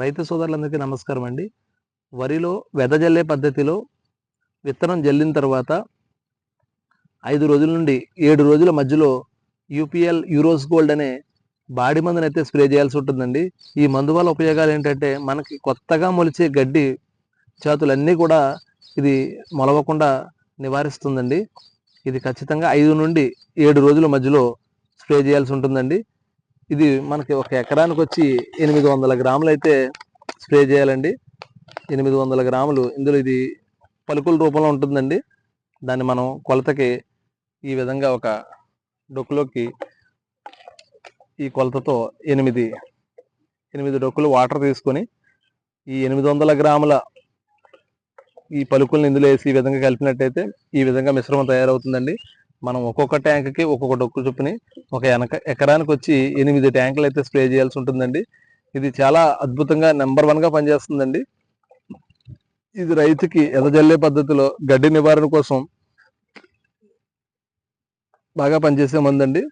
రైతు సోదరులందరికీ నమస్కారం అండి. వరిలో వెదజల్లే పద్ధతిలో విత్తనం జల్లిన తర్వాత ఐదు రోజుల నుండి ఏడు రోజుల మధ్యలో యూపీఎల్ యూరోస్ గోల్డ్ అనే బాడి మందుని అయితే స్ప్రే చేయాల్సి ఉంటుందండి. ఈ మందు వల్ల ఉపయోగాలు ఏంటంటే మనకి కొత్తగా మొలిచే గడ్డి చేతులన్నీ కూడా ఇది మొలవకుండా నివారిస్తుందండి. ఇది ఖచ్చితంగా ఐదు నుండి ఏడు రోజుల మధ్యలో స్ప్రే చేయాల్సి ఉంటుందండి. ఇది మనకి ఒక ఎకరానికి వచ్చి ఎనిమిది వందల గ్రాములు అయితే స్ప్రే చేయాలండి. ఎనిమిది వందల గ్రాములు. ఇందులో ఇది పలుకుల రూపంలో ఉంటుందండి. దాన్ని మనం కొలతకి ఈ విధంగా ఒక డొక్కులోకి ఈ కొలతతో ఎనిమిది ఎనిమిది డొక్కులు వాటర్ తీసుకొని ఈ ఎనిమిది వందల గ్రాముల ఈ పలుకులను ఇందులో వేసి ఈ విధంగా కలిపినట్టయితే ఈ విధంగా మిశ్రమం తయారవుతుందండి. మనం ఒక్కొక్క ట్యాంక్కి ఒక్కొక్క డొక్కు చొప్పుని ఒక ఎనక ఎకరానికి వచ్చి ఎనిమిది ట్యాంకులు అయితే స్ప్రే చేయాల్సి ఉంటుందండి. ఇది చాలా అద్భుతంగా నెంబర్ వన్గా పనిచేస్తుందండి. ఇది రైతుకి ఎదజల్లే పద్ధతిలో గడ్డి నివారణ కోసం బాగా పనిచేసే మందండి.